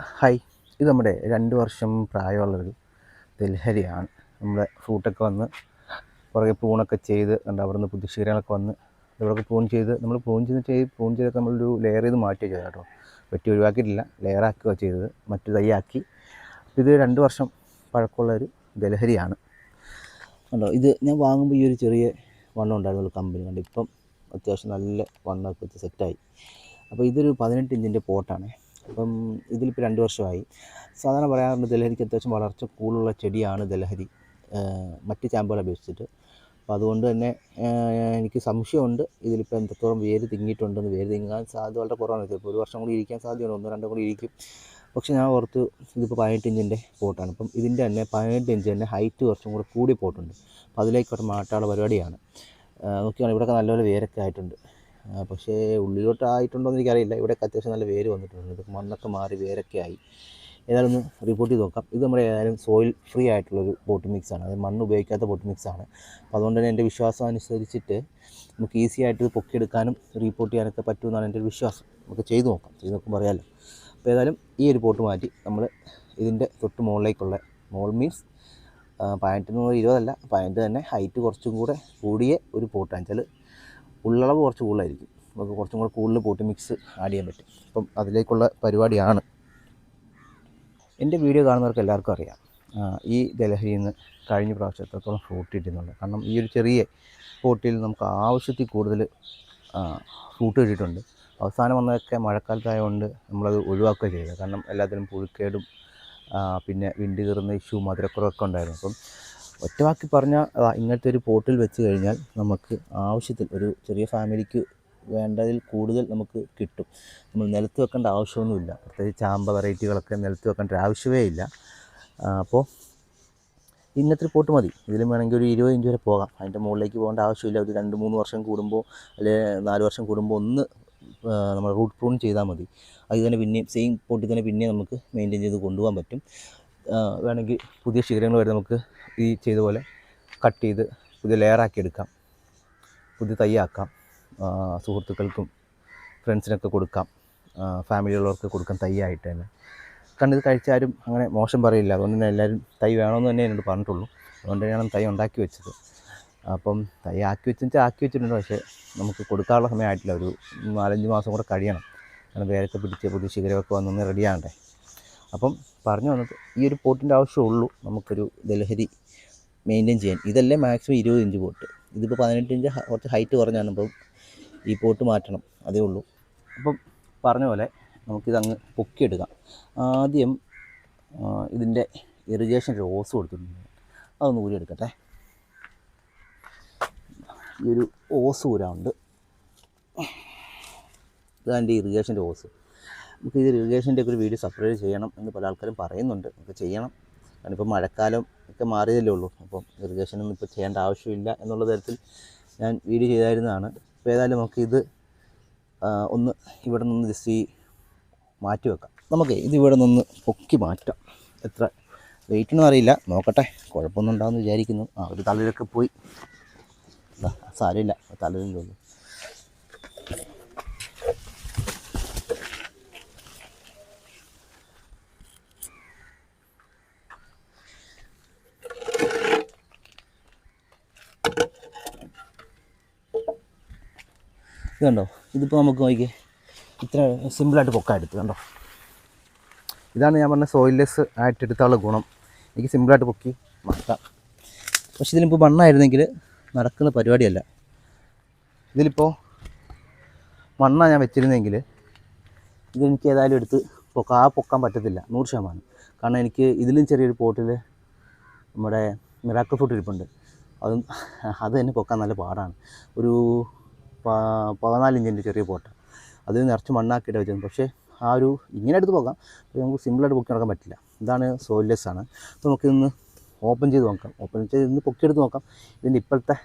Hi ഇത് നമ്മുടെ രണ്ട് വർഷം പ്രായമുള്ളൊരു ദൽഹരിയാണ്. നമ്മുടെ ഫ്രൂട്ടൊക്കെ വന്ന് പുറകെ പൂണൊക്കെ ചെയ്ത് കണ്ട് അവിടെ നിന്ന് വന്ന് ഇവിടെയൊക്കെ പൂൺ ചെയ്ത് നമ്മൾ പൂൺ ചെയ്ത് ചെയ്ത് പ്രൂൺ ചെയ്തൊക്കെ നമ്മളൊരു ലെയർ ചെയ്ത് മാറ്റി ചെയ്തത് കേട്ടോ. വെട്ടി ഒഴിവാക്കിയിട്ടില്ല. ലെയർ ലെയറാക്കുക ചെയ്തത്. മറ്റു തൈയാക്കി. ഇത് രണ്ട് വർഷം പഴക്കമുള്ള ഒരു ദലഹരിയാണ് കണ്ടോ ഇത് ഞാൻ വാങ്ങുമ്പോൾ ഈ ഒരു ചെറിയ വണ്ണം ഉണ്ടായിരുന്നു കമ്പനി. കണ്ട് ഇപ്പം അത്യാവശ്യം നല്ല വണ്ണമൊക്കെ വെച്ച് സെറ്റായി അപ്പോൾ ഇതൊരു പതിനെട്ട് ഇഞ്ചിന്റെ പോട്ടാണ്. അപ്പം ഇതിലിപ്പോൾ രണ്ട് വർഷമായി. സാധാരണ പറയാറുണ്ട് ദലഹരിക്ക് അത്യാവശ്യം വളർച്ച കൂടുതലുള്ള ചെടിയാണ് ദലഹരി. മറ്റ് ചാമ്പുകളെ അപേക്ഷിച്ചിട്ട്. അപ്പോൾ അതുകൊണ്ട് തന്നെ എനിക്ക് സംശയമുണ്ട് ഇതിലിപ്പോൾ എന്തോളം വേര് തിങ്ങിയിട്ടുണ്ടെന്ന്. വേര് തിങ്ങാൻ സാധ്യത വളരെ കുറവാണ്. ഇപ്പോൾ ഒരു വർഷം കൂടി ഇരിക്കാൻ സാധ്യതയുണ്ട്. ഒന്നോ രണ്ടോ കൂടി ഇരിക്കും. പക്ഷേ ഞാൻ ഓർത്ത് ഇതിപ്പോൾ പതിനെട്ട് ഇഞ്ചിന്റെ പോട്ടാണ്. അപ്പം ഇതിന്റെ തന്നെ പതിനെട്ട് ഇഞ്ച് തന്നെ ഹൈറ്റ് കുറച്ചും കൂടെ കൂടി പോട്ടുണ്ട് അപ്പോൾ അതിലേക്കോട്ട് മാറ്റാനുള്ള പരിപാടിയാണ്. നോക്കിയാണ് ഇവിടെയൊക്കെ നല്ലപോലെ വേരൊക്കെ ആയിട്ടുണ്ട്. പക്ഷേ ഉള്ളിലോട്ടായിട്ടുണ്ടോ എന്ന് എനിക്കറിയില്ല ഇവിടെയൊക്കെ അത്യാവശ്യം നല്ല വേര് വന്നിട്ടുണ്ട്. ഇത് മണ്ണൊക്കെ മാറി വേരൊക്കെ ആയി. ഏതായാലും ഒന്ന് റിപ്പോർട്ട് ചെയ്ത് നോക്കാം. ഇത് നമ്മുടെ ഏതായാലും സോയിൽ ഫ്രീ ആയിട്ടുള്ളൊരു പോട്ട് മിക്സാണ് അത് മണ്ണ് ഉപയോഗിക്കാത്ത പോട്ട് മിക്സാണ് അപ്പോൾ അതുകൊണ്ട് തന്നെ എന്റെ വിശ്വാസം അനുസരിച്ചിട്ട് നമുക്ക് ഈസി ആയിട്ട് ഇത് പൊക്കിയെടുക്കാനും റിപ്പോർട്ട് ചെയ്യാനൊക്കെ പറ്റുമെന്നാണ് എന്റെ ഒരു വിശ്വാസം. നമുക്ക് ചെയ്ത് നോക്കാം. ചെയ്ത് നോക്കുമ്പോൾ അറിയാമല്ലോ അപ്പോൾ ഏതായാലും ഈ ഒരു പോട്ട് മാറ്റി നമ്മൾ ഇതിന്റെ തൊട്ട് മുകളിലേക്കുള്ള മോൾ മീൻസ് നൂറ് ഇരുപതല്ല പതിനെട്ട് തന്നെ ഹൈറ്റ് കുറച്ചും കൂടെ കൂടിയ ഒരു പോട്ടാണ് വെച്ചാൽ ഉള്ളളവ് കുറച്ച് കൂടുതലായിരിക്കും. നമുക്ക് കുറച്ചും കൂടെ കൂടുതൽ പോട്ട് മിക്സ് ആഡ് ചെയ്യാൻ പറ്റും. അപ്പം അതിലേക്കുള്ള പരിപാടിയാണ്. എന്റെ വീഡിയോ കാണുന്നവർക്ക് എല്ലാവർക്കും അറിയാം. ഈ ദലഹരിയിൽ നിന്ന് കഴിഞ്ഞ പ്രാവശ്യം എത്രത്തോളം ഫ്രൂട്ട് കിട്ടുന്നുണ്ട് കാരണം ഈ ഒരു ചെറിയ പോട്ടിൽ നമുക്ക് ആവശ്യത്തിൽ കൂടുതൽ ഫ്രൂട്ട് കിട്ടിയിട്ടുണ്ട്. അവസാനം വന്നതൊക്കെ മഴക്കാലത്തായതുകൊണ്ട് നമ്മളത് ഒഴിവാക്കുക ചെയ്തത്. കാരണം എല്ലാത്തിനും പുഴുക്കേടും പിന്നെ വിണ്ട് കീറുന്ന ഇഷ്യൂ മധുരക്കുറവൊക്കെ ഉണ്ടായിരുന്നു. അപ്പം ഒറ്റവാക്കി പറഞ്ഞാൽ ഇങ്ങനത്തെ ഒരു പോട്ടിൽ വെച്ച് കഴിഞ്ഞാൽ നമുക്ക് ആവശ്യത്തിൽ ഒരു ചെറിയ ഫാമിലിക്ക് വേണ്ടതിൽ കൂടുതൽ നമുക്ക് കിട്ടും. നമ്മൾ നിലത്ത് വെക്കേണ്ട ആവശ്യമൊന്നുമില്ല. പ്രത്യേകിച്ച് ചാമ്പ വെറൈറ്റികളൊക്കെ നിലത്ത് വെക്കേണ്ട ആവശ്യമേ ഇല്ല. അപ്പോൾ ഇന്നത്തെ റിപ്പോർട്ട് മതി. ഇതിലും വേണമെങ്കിൽ ഒരു ഇരുപത് ഇഞ്ച് വരെ പോകാം. അതിന്റെ മുകളിലേക്ക് പോകേണ്ട ആവശ്യമില്ല. ഒരു രണ്ട് മൂന്ന് വർഷം കൂടുമ്പോൾ അല്ലെങ്കിൽ നാല് വർഷം കൂടുമ്പോൾ ഒന്ന് നമ്മൾ റൂട്ട് പ്രൂൺ ചെയ്താൽ മതി. അത് തന്നെ പിന്നെയും സെയിം പോട്ടിൽ തന്നെ പിന്നെയും നമുക്ക് മെയിന്റെയിൻ ചെയ്ത് കൊണ്ടുപോകാൻ പറ്റും. വേണമെങ്കിൽ പുതിയ ശിഖരങ്ങൾ വരെ നമുക്ക് ഈ ചെയ്ത പോലെ കട്ട് ചെയ്ത് പുതിയ ലെയറാക്കി എടുക്കാം. പുതിയ തൈയാക്കാം. സുഹൃത്തുക്കൾക്കും ഫ്രണ്ട്സിനൊക്കെ കൊടുക്കാം. ഫാമിലിയുള്ളവർക്ക് കൊടുക്കാം തൈയായിട്ട് തന്നെ. കാരണം ഇത് കഴിച്ചാലും അങ്ങനെ മോശം പറയില്ല. അതുകൊണ്ട് തന്നെ എല്ലാവരും തൈ വേണമെന്ന് തന്നെ എന്നോട് പറഞ്ഞിട്ടുള്ളൂ. അതുകൊണ്ട് തന്നെയാണ് തൈ ഉണ്ടാക്കി വെച്ചത്. അപ്പം തൈ ആക്കി വെച്ചാൽ ആക്കി വെച്ചിട്ടുണ്ട്. പക്ഷേ നമുക്ക് കൊടുക്കാനുള്ള സമയമായിട്ടില്ല ഒരു നാലഞ്ച് മാസം കൂടെ കഴിയണം. കാരണം വേരൊക്കെ പിടിച്ച് പുതിയ ശിഖരമൊക്കെ വന്നൊന്ന് റെഡിയാകണ്ടേ അപ്പം പറഞ്ഞു വന്നത് ഈ ഒരു പോട്ടിന്റെ ആവശ്യമുള്ളൂ. നമുക്കൊരു ദലഹരി മെയിന്റെയിൻ ചെയ്യാൻ. ഇതല്ലേ മാക്സിമം ഇരുപത് ഇഞ്ച് പോട്ട് ഇതിപ്പോൾ പതിനെട്ട് ഇഞ്ച് കുറച്ച് ഹൈറ്റ് കുറഞ്ഞാണ് അപ്പം ഈ പോട്ട് മാറ്റണം. അതേ ഉള്ളൂ. അപ്പം പറഞ്ഞ പോലെ നമുക്കിതങ്ങ് പൊക്കിയെടുക്കാം. ആദ്യം ഇതിന്റെ ഇറിഗേഷൻ റോസ് കൊടുത്തിട്ടുണ്ട്. അതൊന്ന് ഊരിയെടുക്കട്ടെ ഈ ഒരു ഓസ് ഊരാണ്ട് ഇതാണ് ഇറിഗേഷന്റെ ഓസ് നമുക്ക് ഇത് ഇറിഗേഷന്റെ ഒക്കെ ഒരു വീഡിയോ സെപ്പറേറ്റ് ചെയ്യണം എന്ന് പല ആൾക്കാരും പറയുന്നുണ്ട്. നമുക്ക് ചെയ്യണം. കാരണം ഇപ്പോൾ മഴക്കാലം ഒക്കെ മാറിയതല്ലേ ഉള്ളൂ. അപ്പം ഇറിഗേഷനൊന്നും ഇപ്പോൾ ചെയ്യേണ്ട ആവശ്യമില്ല എന്നുള്ള തരത്തിൽ ഞാൻ വീഡിയോ ചെയ്തായിരുന്നതാണ്. അപ്പോൾ ഏതായാലും നമുക്ക് ഇത് ഒന്ന് ഇവിടെ നിന്ന് ജസ്റ്റ് ഈ മാറ്റി വെക്കാം. നമുക്ക് ഇത് ഇവിടെ നിന്ന് പൊക്കി മാറ്റാം. എത്ര വെയിറ്റ് ഒന്നും അറിയില്ല. നോക്കട്ടെ കുഴപ്പമൊന്നും ഉണ്ടാകുമെന്ന് വിചാരിക്കുന്നു. ആ ഒരു തലയിലൊക്കെ പോയി. സാരമില്ല. തലയിൽ ഇത് കണ്ടോ? ഇതിപ്പോൾ നമുക്ക് നോക്കിയേ ഇത്ര സിമ്പിളായിട്ട് പൊക്കാൻ എടുത്ത് കണ്ടോ? ഇതാണ് ഞാൻ പറഞ്ഞ സോയിൽലെസ് ആയിട്ട് എടുത്താലുള്ള ഗുണം. എനിക്ക് സിമ്പിളായിട്ട് പൊക്കി മാറ്റാം പക്ഷെ ഇതിലിപ്പോൾ മണ്ണായിരുന്നെങ്കിൽ നടക്കുന്ന പരിപാടിയല്ല. ഇതിലിപ്പോൾ മണ്ണാണ് ഞാൻ വെച്ചിരുന്നെങ്കിൽ ഇതെനിക്ക് ഏതായാലും എടുത്ത് പൊക്ക. ആ പൊക്കാൻ പറ്റത്തില്ല നൂറ് ശതമാനം. കാരണം എനിക്ക് ഇതിലും ചെറിയൊരു പോട്ടിൽ നമ്മുടെ മിറാക്കിൾ ഫ്രൂട്ട് ഇരിപ്പുണ്ട്. അതും അത് തന്നെ പൊക്കാൻ നല്ല പാടാണ്. ഒരു പതിനാല് ഇഞ്ചിന്റെ ചെറിയ പോട്ട് അത് നിറച്ച് മണ്ണാക്കിയിട്ട് വെച്ചത് പക്ഷേ ആ ഒരു ഇങ്ങനെ എടുത്ത് പോകാം പക്ഷേ നമുക്ക് സിമ്പിളായിട്ട് പൊക്കി നടക്കാൻ പറ്റില്ല. ഇതാണ് സോയിലെസ് ആണ്. അപ്പോൾ നമുക്കിന്ന് ഓപ്പൺ ചെയ്ത് നോക്കാം. ഓപ്പൺ ചെയ്ത് ഇന്ന് പൊക്കിയെടുത്ത് നോക്കാം. ഇതിന്റെ ഇപ്പോഴത്തെ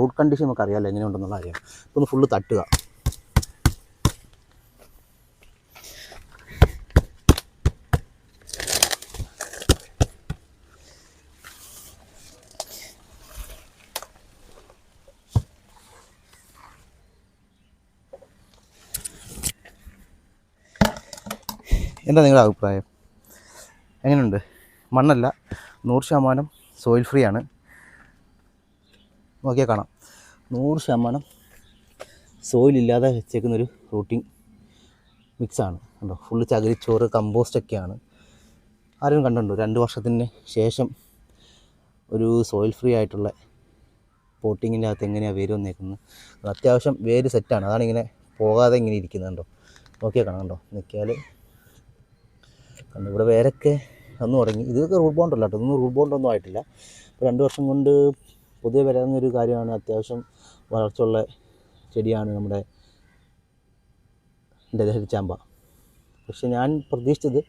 റൂട്ട് കണ്ടീഷൻ നമുക്ക് അറിയാമല്ലോ എങ്ങനെയുണ്ടെന്നുള്ള അറിയാം അപ്പോൾ ഒന്ന് ഫുള്ള് തട്ടുക. എന്താ നിങ്ങളുടെ അഭിപ്രായം? എങ്ങനെയുണ്ട്? മണ്ണല്ല നൂറ് ശതമാനം സോയിൽ ഫ്രീ ആണ്. നോക്കിയാൽ കാണാം. നൂറ് ശതമാനം സോയിലില്ലാതെ വെച്ചേക്കുന്നൊരു റൂട്ടിങ് മിക്സാണ് കണ്ടോ? ഫുള്ള് ചകിരിച്ചോറ് കമ്പോസ്റ്റൊക്കെയാണ് ആരും കണ്ടുണ്ടോ രണ്ട് വർഷത്തിന് ശേഷം ഒരു സോയിൽ ഫ്രീ ആയിട്ടുള്ള പോട്ടിങ്ങിന്റെ അകത്ത് എങ്ങനെയാണ് വേര് വന്നേക്കുന്നത് അത്യാവശ്യം വേര് സെറ്റാണ് അതാണ് ഇങ്ങനെ പോകാതെ ഇങ്ങനെ ഇരിക്കുന്നത് കണ്ടോ? നോക്കിയാൽ കാണാം കണ്ടോ? നിൽക്കിയാൽ ഇവിടെ വേരൊക്കെ ഒന്ന് തുടങ്ങി. ഇതൊക്കെ റൂട്ട് ബോണ്ട് അല്ല കേട്ടോ. ഇതൊന്നും റൂട്ട് ബോണ്ടൊന്നും ആയിട്ടില്ല. ഇപ്പോൾ രണ്ട് വർഷം കൊണ്ട് പൊതുവെ വരാവുന്നൊരു കാര്യമാണ് അത്യാവശ്യം വളർച്ചയുള്ള ചെടിയാണ് നമ്മുടെ ചാമ്പ. പക്ഷെ ഞാൻ പ്രതീക്ഷിച്ചത്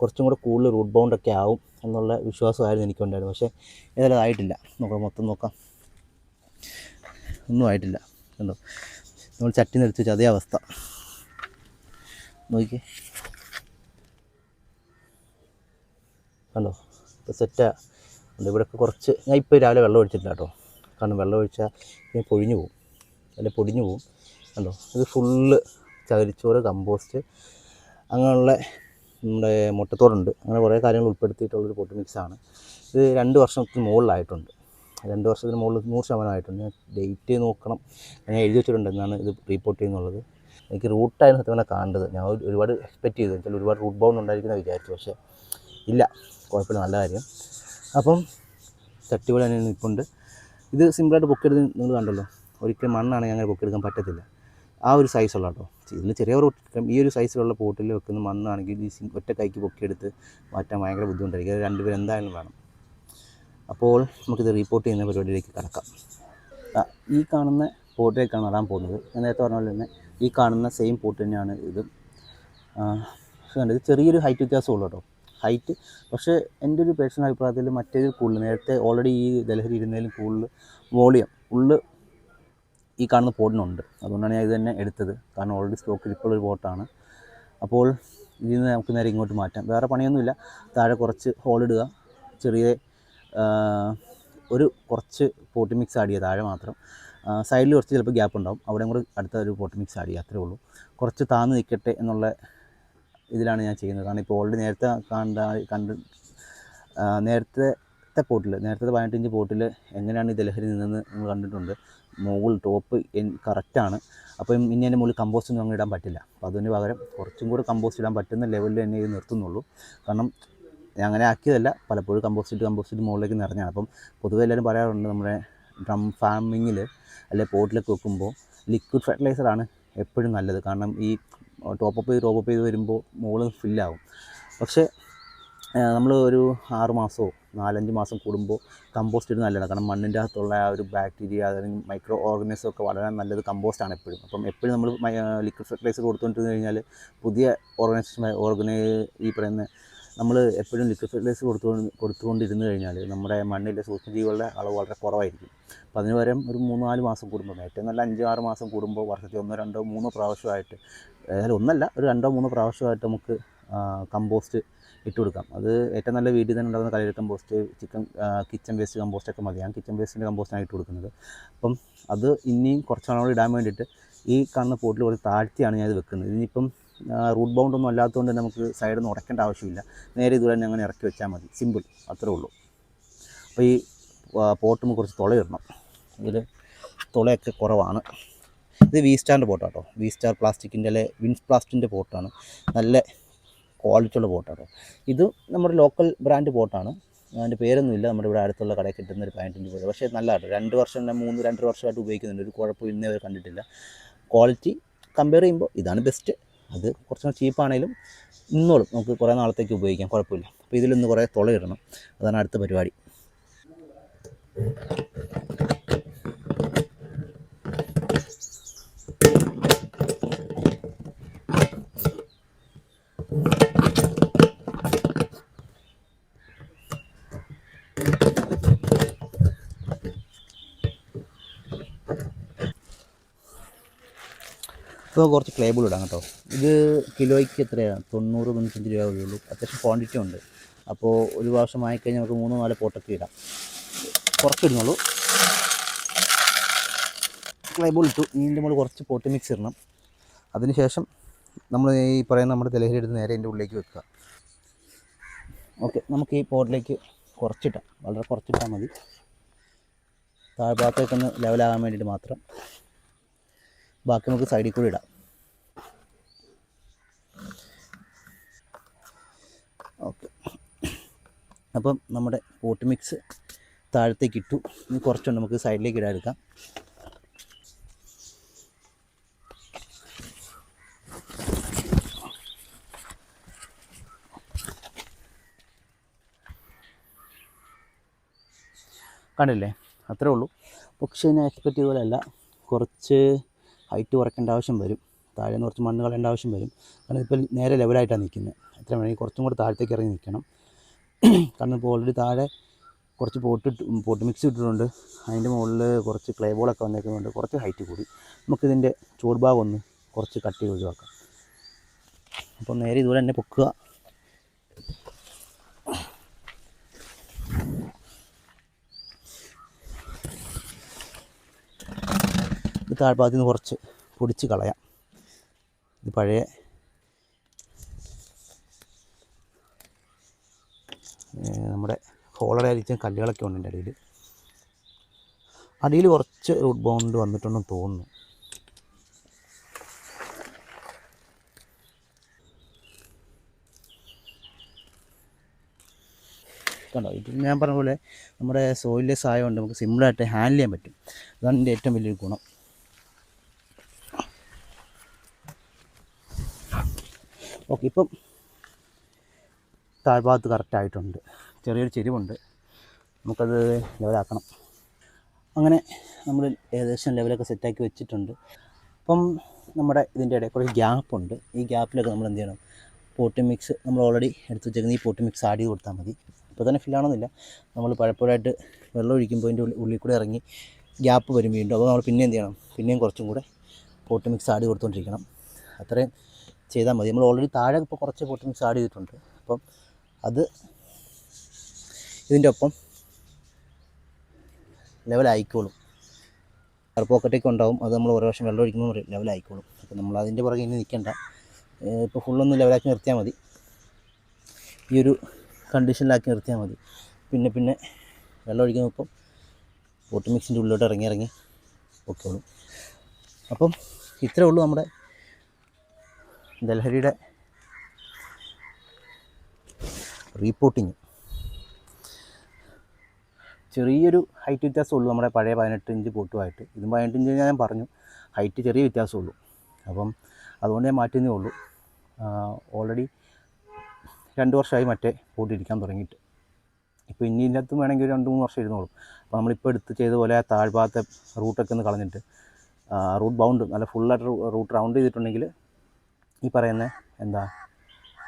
കുറച്ചും കൂടെ കൂടുതൽ റൂട്ട് ബൗണ്ടൊക്കെ ആവും എന്നുള്ള വിശ്വാസമായിരുന്നു എനിക്കുണ്ടായിരുന്നു പക്ഷേ ഏതായാലും ആയിട്ടില്ല. നമുക്ക് മൊത്തം നോക്കാം. ഒന്നും ആയിട്ടില്ല. കണ്ടോ? നമ്മൾ ചട്ടി വെച്ച അതേ അവസ്ഥ. നോക്കിക്കേ. കണ്ടോ? ഇപ്പോൾ സെറ്റാണ് ഇവിടെയൊക്കെ കുറച്ച് ഞാൻ ഇപ്പോൾ രാവിലെ വെള്ളം ഒഴിച്ചിട്ടില്ല കേട്ടോ. കാരണം വെള്ളം ഒഴിച്ചാൽ ഞാൻ പൊഴിഞ്ഞു പോകും. അല്ലെ പൊടിഞ്ഞു പോകും. കണ്ടോ? ഇത് ഫുള്ള് ചകിരിച്ചോറ് കമ്പോസ്റ്റ് അങ്ങനെയുള്ള നമ്മുടെ മുട്ടത്തോടുണ്ട്. അങ്ങനെ കുറേ കാര്യങ്ങൾ ഉൾപ്പെടുത്തിയിട്ടുള്ളൊരു പൊട്ടി മിക്സാണ് ഇത് രണ്ട് വർഷത്തിന് മുകളിലായിട്ടുണ്ട്. രണ്ട് വർഷത്തിന് മുകളിൽ നൂറ് ശതമാനമായിട്ടുണ്ട് ഞാൻ ഡേറ്റ് നോക്കണം. ഞാൻ എഴുതി വെച്ചിട്ടുണ്ട് എന്നാണ് ഇത് റിപ്പോർട്ട് ചെയ്യുന്നുള്ളത്. എനിക്ക് റൂട്ടായിരുന്നു സത്യം പറഞ്ഞാൽ കാണേണ്ടത്. ഞാൻ ഒരു- ഒരുപാട് എക്സ്പെക്റ്റ് ചെയ്തു. വെച്ചാൽ ഒരുപാട് റൂട്ട് ബൗണ്ട് ഉണ്ടായിരിക്കുന്ന വിചാരിച്ചു പക്ഷേ ഇല്ല. കുഴപ്പമില്ല നല്ല കാര്യം. അപ്പം ചട്ടിപോലെ തന്നെ നിൽപ്പുണ്ട്. ഇത് സിമ്പിളായിട്ട് ബുക്ക് എടുത്ത് നിങ്ങൾ കണ്ടല്ലോ. ഒരിക്കലും മണ്ണാണെങ്കിൽ അങ്ങനെ ബുക്ക് എടുക്കാൻ പറ്റത്തില്ല. ആ ഒരു സൈസുള്ള കേട്ടോ. ഇതിൽ ചെറിയ ഒരു ഈ ഒരു സൈസിലുള്ള പോട്ടിൽ വെക്കുന്ന മണ്ണാണെങ്കിൽ ഈ സിം- ഒറ്റ കൈക്ക് പൊക്കിയെടുത്ത് മാറ്റാൻ ഭയങ്കര ബുദ്ധിമുട്ടായിരിക്കും. അത് രണ്ടുപേരും എന്തായാലും വേണം. അപ്പോൾ നമുക്കിത് റിപ്പോർട്ട് ചെയ്യുന്ന പരിപാടിയിലേക്ക് കടക്കാം. ഈ കാണുന്ന പോട്ടിലേക്കാണ് നടാൻ പോകുന്നത്. ഞാൻ നേരത്തെ പറഞ്ഞ പോലെ തന്നെ ഈ കാണുന്ന സെയിം പോട്ട് തന്നെയാണ് ഇത്. ഇത് ചെറിയൊരു ഹൈറ്റ് വ്യത്യാസമുള്ളൂ കേട്ടോ. ഹൈറ്റ്. പക്ഷേ എന്റെ ഒരു പേഴ്സണൽ അഭിപ്രായത്തിൽ മറ്റേതിൽ കൂടുതൽ നേരത്തെ ഓൾറെഡി ഈ ദലഹരി ഇരുന്നതിലും കൂടുതൽ വോളിയം ഉള്ള് ഈ കാണുന്ന പോട്ടിനുണ്ട് അതുകൊണ്ടാണ് ഞാൻ ഇത് തന്നെ എടുത്തത്. കാരണം ഓൾറെഡി സ്റ്റോക്കിൽ ഇപ്പോൾ ഒരു പോട്ടാണ് അപ്പോൾ ഇതിൽ നിന്ന് നമുക്ക് നേരെ ഇങ്ങോട്ട് മാറ്റാം. വേറെ പണിയൊന്നുമില്ല. താഴെ കുറച്ച് ഹോൾ ഇടുക. ചെറിയ ഒരു കുറച്ച് പോട്ടി മിക്സ് ആഡ് ചെയ്യുക താഴെ മാത്രം. സൈഡിൽ കുറച്ച് ചിലപ്പോൾ ഗ്യാപ്പ് ഉണ്ടാവും. അവിടെയും കൂടെ അടുത്ത ഒരു പോട്ടി മിക്സ് ആഡ് ചെയ്യുക അത്രേ ഉള്ളൂ. കുറച്ച് താന്ന് നിൽക്കട്ടെ എന്നുള്ള ഇതിലാണ് ഞാൻ ചെയ്യുന്നത്. കാരണം ഇപ്പോൾ ഓൾറെഡി നേരത്തെ കണ്ട കണ്ട് നേരത്തെ പോട്ടിൽ നേരത്തെ പതിനെട്ട് ഇഞ്ച് പോട്ടിൽ എങ്ങനെയാണ് ഈ ലഹരി നിന്നെന്ന് നിങ്ങൾ കണ്ടിട്ടുണ്ട്. മുകൾ ടോപ്പ് കറക്റ്റാണ് അപ്പം ഇനി എന്റെ മുകളിൽ കമ്പോസ്റ്റ് ഒന്നും അങ്ങ് ഇടാൻ പറ്റില്ല. അപ്പോൾ അതിന് പകരം കുറച്ചും കൂടി കമ്പോസ്റ്റ് ഇടാൻ പറ്റുന്ന ലെവലിൽ തന്നെ ഇത് നിർത്തുന്നുള്ളൂ. കാരണം ഞാൻ അങ്ങനെ ആക്കിയതല്ല. പലപ്പോഴും കമ്പോസ്റ്റ് ഇട്ട് കമ്പോസ്റ്റ് ഇട്ട് മുകളിലേക്ക് നിറഞ്ഞാണ് അപ്പം പൊതുവെ എല്ലാവരും പറയാറുണ്ട് നമ്മുടെ ഡ്രം ഫാമിങ്ങിൽ അല്ലെങ്കിൽ പോട്ടിലൊക്കെ വെക്കുമ്പോൾ ലിക്വിഡ് ഫെർട്ടിലൈസറാണ് എപ്പോഴും നല്ലത്. കാരണം ഈ ടോപ്പപ്പ് ചെയ്ത് ടോപ്പപ്പ് ചെയ്ത് വരുമ്പോൾ മുകളിൽ ഫില്ലാവും പക്ഷേ നമ്മൾ ഒരു ആറ് മാസമോ നാലഞ്ച് മാസം കൂടുമ്പോൾ കമ്പോസ്റ്റ് ഇടുന്ന നല്ലതാണ്. കാരണം മണ്ണിന്റെ അകത്തുള്ള ആ ഒരു ബാക്ടീരിയ അല്ലെങ്കിൽ മൈക്രോ ഓർഗനിസം ഒക്കെ വളരാൻ നല്ലത് കമ്പോസ്റ്റാണ് എപ്പോഴും. അപ്പം എപ്പോഴും നമ്മൾ ലിക്വിഡ് ഫെർട്ടിലൈസർ കൊടുത്തുകൊണ്ടിരുന്ന് കഴിഞ്ഞാൽ പുതിയ ഓർഗനൈസേഷൻ ഓർഗനൈ ഈ പറയുന്ന നമ്മൾ എപ്പോഴും ലിക്വിഡ് ഫെർട്ടിലൈസർ കൊടുത്തു കൊടുത്തുകൊണ്ടിരുന്നു കഴിഞ്ഞാൽ നമ്മുടെ മണ്ണിലെ സൂക്ഷ്മജീവികളുടെ അളവ് വളരെ കുറവായിരിക്കും. അപ്പോൾ അതിന് പകരം ഒരു മൂന്ന് നാല് മാസം കൂടുമ്പോൾ ഏറ്റവും നല്ല അഞ്ച് ആറ് മാസം കൂടുമ്പോൾ വർഷത്തിൽ ഒന്നോ രണ്ടോ മൂന്നോ പ്രാവശ്യമായിട്ട് ഏതായാലും ഒന്നല്ല ഒരു രണ്ടോ മൂന്നോ പ്രാവശ്യമായിട്ട് നമുക്ക് കമ്പോസ്റ്റ് ഇട്ട് കൊടുക്കാം. അത് ഏറ്റവും നല്ല വീട്ടിൽ തന്നെ ഉണ്ടാകുന്ന കലയിൽ compost chicken kitchen waste compost ഒക്കെ മതി. ഞാൻ കിച്ചൺ വേസ്റ്റിന്റെ കമ്പോസ്റ്റാണ് ഇട്ട് കൊടുക്കുന്നത്. അപ്പം അത് ഇനിയും കുറച്ച് നാളോട് ഇടാൻ വേണ്ടിയിട്ട് ഈ കാണുന്ന പോട്ടിൽ കുറച്ച് താഴ്ത്തിയാണ് ഞാൻ ഇത് വെക്കുന്നത്. ഇനിയിപ്പം റൂട്ട് ബൗണ്ട് ഒന്നും അല്ലാത്തതുകൊണ്ട് നമുക്ക് സൈഡിൽ നിന്ന് ഉടക്കേണ്ട ആവശ്യമില്ല. നേരെ ഇതുപോലെ തന്നെ അങ്ങനെ ഇറക്കി വെച്ചാൽ മതി. സിമ്പിൾ അത്രേ ഉള്ളൂ. അപ്പോൾ ഈ പോട്ടുമ്പോൾ കുറച്ച് തുളയിടണം. ഇതിൽ തുളയൊക്കെ കുറവാണ്. ഇത് വി സ്റ്റാറിന്റെ പോട്ടാട്ടോ വി സ്റ്റാർ പ്ലാസ്റ്റിക്കിന്റെ അല്ലെ വിൻസ് പ്ലാസ്റ്റിന്റെ പോട്ടാണ് നല്ല ക്വാളിറ്റിയുള്ള പോട്ടാട്ടോ ഇത് നമ്മുടെ ലോക്കൽ ബ്രാൻഡ് പോട്ടാണ് അതിന്റെ പേരൊന്നുമില്ല. നമ്മുടെ ഇവിടെ അടുത്തുള്ള കടയിൽ കിട്ടുന്ന ഒരു പതിനെട്ടിന്റെ പോലെ പക്ഷേ നല്ലതാണ് രണ്ട് വർഷം മൂന്ന് രണ്ടര വർഷമായിട്ട് ഉപയോഗിക്കുന്നുണ്ട്. ഒരു കുഴപ്പം ഇന്നേ വരെ കണ്ടിട്ടില്ല. ക്വാളിറ്റി കമ്പയർ ചെയ്യുമ്പോൾ ഇതാണ് ബെസ്റ്റ് അത് കുറച്ചുകൂടി ചീപ്പാണെങ്കിലും ഇന്നോളും. നമുക്ക് കുറേ നാളത്തേക്ക് ഉപയോഗിക്കാം. കുഴപ്പമില്ല. അപ്പോൾ ഇതിലൊന്ന് കുറേ തുളയിടണം. അതാണ് അടുത്ത പരിപാടി. ഇപ്പോൾ കുറച്ച് ക്ലേബിൾ ഇടാം കേട്ടോ. ഇത് കിലോയ്ക്ക് എത്രയാണ് തൊണ്ണൂറ് തൊണ്ണൂറ്റഞ്ച് രൂപ വരുള്ളൂ അത്യാവശ്യം ക്വാണ്ടിറ്റി ഉണ്ട്. അപ്പോൾ ഒരു പ്രാവശ്യം വാങ്ങിക്കഴിഞ്ഞാൽ നമുക്ക് മൂന്നോ നാല് പോട്ടൊക്കെ ഇടാം. കുറച്ചിടുന്നുള്ളൂ. ക്ലൈബോൾ ഇട്ടു. ഇതിന്റെ മുകളിൽ കുറച്ച് പോട്ട് മിക്സ് ഇടണം. അതിനുശേഷം നമ്മൾ ഈ പറയുന്ന നമ്മുടെ തലഹരി എടുത്ത് നേരെ എന്റെ ഉള്ളിലേക്ക് വെക്കുക. ഓക്കെ നമുക്ക് ഈ പോട്ടിലേക്ക് കുറച്ചിട്ടാം വളരെ കുറച്ചിട്ടാൽ മതി. താഴ്ഭാഗത്തേക്കൊന്ന് ലെവലാകാൻ വേണ്ടിയിട്ട് മാത്രം. ബാക്കി നമുക്ക് സൈഡിൽ കൂടി ഇടാം ഓക്കെ അപ്പം നമ്മുടെ പോട്ട് മിക്സ് താഴത്തേക്ക് ഇട്ടു. ഇനി കുറച്ചുണ്ട് നമുക്ക് സൈഡിലേക്ക് ഇടാൻ എടുക്കാം. കണ്ടില്ലേ? അത്രേ ഉള്ളൂ. പക്ഷേ ഞാൻ എക്സ്പെക്റ്റ് ചെയ്ത പോലെ അല്ല കുറച്ച് ഹൈറ്റ് കുറയ്ക്കേണ്ട ആവശ്യം വരും. താഴെ നിന്ന് കുറച്ച് മണ്ണ് കളയേണ്ട ആവശ്യം വരും. കാരണം ഇപ്പോൾ നേരെ ലെവലായിട്ടാണ് നിൽക്കുന്നത്. എത്ര വേണമെങ്കിൽ കുറച്ചും കൂടി താഴത്തേക്ക് ഇറങ്ങി നിൽക്കണം. കാരണം ഇപ്പോൾ ഓൾറെഡി താഴെ കുറച്ച് പോട്ട് പോട്ട് മിക്സ് ഇട്ടിട്ടുണ്ട്. അതിന്റെ മുകളിൽ കുറച്ച് ക്ലേ ബോളൊക്കെ വന്നേക്കുന്നുണ്ട്. കുറച്ച് ഹൈറ്റ് കൂടി. നമുക്കിതിന്റെ ചൂട് ഭാഗം ഒന്ന് കുറച്ച് കട്ട് ഒഴിവാക്കാം. അപ്പോൾ നേരെ ഇതുപോലെ തന്നെ പൊക്കുക. താഴ്ഭാഗത്ത് നിന്ന് കുറച്ച് പൊടിച്ച് കളയാം. ഇത് പഴയ ഏ, നമ്മുടെ അരിച്ച കല്ലുകളൊക്കെ ഉണ്ട് എന്റെ അടിയിൽ. അടിയിൽ കുറച്ച് റൂട്ട് ബൗണ്ട് വന്നിട്ടുണ്ടെന്ന് തോന്നുന്നു. കണ്ടോ? ഇത് ഞാൻ പറഞ്ഞ പോലെ നമ്മുടെ സോയിലെസ് ആയതുകൊണ്ട് നമുക്ക് സിമ്പിളായിട്ട് ഹാൻഡിൽ ചെയ്യാൻ പറ്റും. അതാണ് എന്റെ ഏറ്റവും വലിയൊരു ഗുണം. ഓക്കെ ഇപ്പം താഴ്ഭാഗത്ത് കറക്റ്റായിട്ടുണ്ട് ചെറിയൊരു ചെരിവുണ്ട്. നമുക്കത് ലെവലാക്കണം. അങ്ങനെ നമ്മൾ ഏകദേശം ലെവലൊക്കെ സെറ്റാക്കി വെച്ചിട്ടുണ്ട്. അപ്പം നമ്മുടെ ഇതിന്റെ ഇടയിൽ കുറച്ച് ഗ്യാപ്പുണ്ട് ഈ ഗ്യാപ്പിലൊക്കെ നമ്മൾ എന്ത് ചെയ്യണം? പോട്ടി മിക്സ് നമ്മൾ ഓൾറെഡി എടുത്ത് വെച്ചേക്കുന്ന ഈ പോട്ടി മിക്സ് ആഡ് ചെയ്ത് കൊടുത്താൽ മതി. ഇപ്പോൾ തന്നെ ഫില്ലാണെന്നില്ല നമ്മൾ പഴപ്പോഴായിട്ട് വെള്ളം ഒഴിക്കുമ്പോൾ അതിന്റെ ഉള്ളിൽ കൂടെ ഇറങ്ങി ഗ്യാപ്പ് വരും വീണ്ടും. അപ്പോൾ നമ്മൾ പിന്നെ എന്ത് ചെയ്യണം? പിന്നെയും കുറച്ചും കൂടെ പോട്ടി മിക്സ് ആഡ് കൊടുത്തുകൊണ്ടിരിക്കണം അത്രയും ചെയ്താൽ മതി. നമ്മൾ ഓൾറെഡി താഴെ ഇപ്പോൾ കുറച്ച് പോട്ടി മിക്സ് ആഡ് ചെയ്തിട്ടുണ്ട്. അപ്പം അത് ഇതിന്റെ ഒപ്പം ലെവലായിക്കോളും. എയർ പോക്കറ്റൊക്കെ ഉണ്ടാവും അത് നമ്മൾ ഓരോ വർഷം വെള്ളം ഒഴിക്കുമ്പോൾ ലെവലായിക്കോളും. അപ്പോൾ നമ്മൾ അതിന്റെ പുറകെ ഇനി നിൽക്കേണ്ട. ഇപ്പോൾ ഫുള്ളൊന്ന് ലെവലാക്കി നിർത്തിയാൽ മതി. ഈ ഒരു കണ്ടീഷനിലാക്കി നിർത്തിയാൽ മതി. പിന്നെ പിന്നെ വെള്ളം ഒഴിക്കുമ്പോൾ പോട്ട് മിക്സിന്റെ ഉള്ളിലോട്ട് ഇറങ്ങി ഇറങ്ങി പൊക്കോളും. അപ്പം ഇത്രേ ഉള്ളൂ നമ്മുടെ ഡൽഹരിയുടെ റീപ്പോർട്ടിങ് ചെറിയൊരു ഹൈറ്റ് വ്യത്യാസമുള്ളൂ നമ്മുടെ പഴയ പതിനെട്ട് ഇഞ്ച് പൊട്ടുമായിട്ട്. ഇതും പതിനെട്ട് ഇഞ്ച് ഞാൻ പറഞ്ഞു. ഹൈറ്റ് ചെറിയ വ്യത്യാസമുള്ളൂ. അപ്പം അതുകൊണ്ട് ഞാൻ മാറ്റുന്നേ ഉള്ളൂ. ഓൾറെഡി രണ്ട് വർഷമായി മറ്റേ പോട്ടിരിക്കാൻ തുടങ്ങിയിട്ട്. ഇപ്പോൾ ഇനി ഇതിനകത്തും വേണമെങ്കിൽ ഒരു രണ്ട് മൂന്ന് വർഷം ഇരുന്നോളും. അപ്പോൾ നമ്മളിപ്പോൾ എടുത്ത് ചെയ്ത പോലെ ആ താഴ്ഭാഗത്തെ റൂട്ടൊക്കെ ഒന്ന് കളഞ്ഞിട്ട് റൂട്ട് ബൗണ്ട് നല്ല ഫുള്ളായിട്ട് റൂട്ട് റൗണ്ട് ചെയ്തിട്ടുണ്ടെങ്കിൽ ഈ പറയുന്ന എന്താ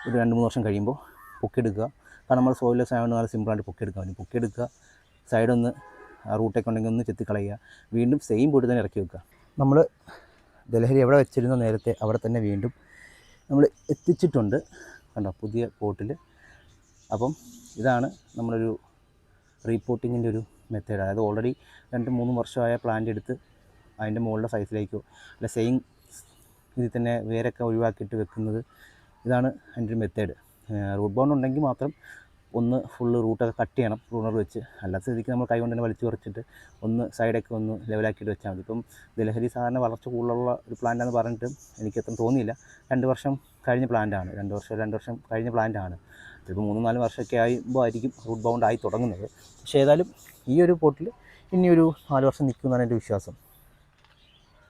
ഒരു രണ്ട് മൂന്ന് വർഷം കഴിയുമ്പോൾ പൊക്കിയെടുക്കുക. കാരണം നമ്മൾ സോയിലെസ് ആയതുകൊണ്ട് നല്ല സിമ്പിളായിട്ട് പൊക്കിയെടുക്കാൻ പറ്റും. പൊക്കിയെടുക്കുക സൈഡൊന്ന് റൂട്ടൊക്കെ ഉണ്ടെങ്കിൽ ഒന്ന് ചെത്തിക്കളയുക. വീണ്ടും സെയിം പൊടി തന്നെ ഇറക്കി വെക്കുക. നമ്മൾ ദലഹരി എവിടെ വെച്ചിരുന്ന നേരത്തെ അവിടെ തന്നെ വീണ്ടും നമ്മൾ എത്തിച്ചിട്ടുണ്ട്. കണ്ടോ? പുതിയ പോട്ടിൽ അപ്പം ഇതാണ് നമ്മളൊരു റീപോട്ടിങ്ങിന്റെ ഒരു മെത്തേഡ് അതായത് ഓൾറെഡി രണ്ട് മൂന്ന് വർഷമായ പ്ലാന്റ് എടുത്ത് അതിന്റെ മുകളിലെ സൈസിലേക്കോ അല്ല സെയിം ഇതിൽ തന്നെ വേരൊക്കെ ഒഴിവാക്കിയിട്ട് വെക്കുന്നത് ഇതാണ് അതിന്റെ ഒരു മെത്തേഡ് റൂട്ട് ബോണ്ട് ഉണ്ടെങ്കിൽ മാത്രം ഒന്ന് ഫുള്ള് റൂട്ടൊക്കെ കട്ട് ചെയ്യണം റൂണർ വെച്ച്. അല്ലാത്ത സ്ഥിതിക്ക് നമ്മൾ കൈ കൊണ്ട് തന്നെ വലിച്ചു കുറച്ചിട്ട് ഒന്ന് സൈഡൊക്കെ ഒന്ന് ലെവലാക്കിയിട്ട് വെച്ചാൽ മതി. ഇപ്പം ദലഹരി സാധാരണ വളർച്ച കൂടുതലുള്ള ഒരു പ്ലാന്റാന്ന് പറഞ്ഞിട്ട് എനിക്ക് അത്ര തോന്നിയില്ല. രണ്ട് വർഷം കഴിഞ്ഞ പ്ലാന്റാണ് രണ്ട് വർഷം രണ്ട് വർഷം കഴിഞ്ഞ പ്ലാന്റാണ് ചിലപ്പോൾ മൂന്ന് നാല് വർഷമൊക്കെ ആകുമ്പോൾ ആയിരിക്കും റൂട്ട് ബൗണ്ട് ആയി തുടങ്ങുന്നത്. പക്ഷേ ഏതായാലും ഈ ഒരു പോട്ടിൽ ഇനിയൊരു നാല് വർഷം നിൽക്കുമെന്നാണ് എന്റെ വിശ്വാസം.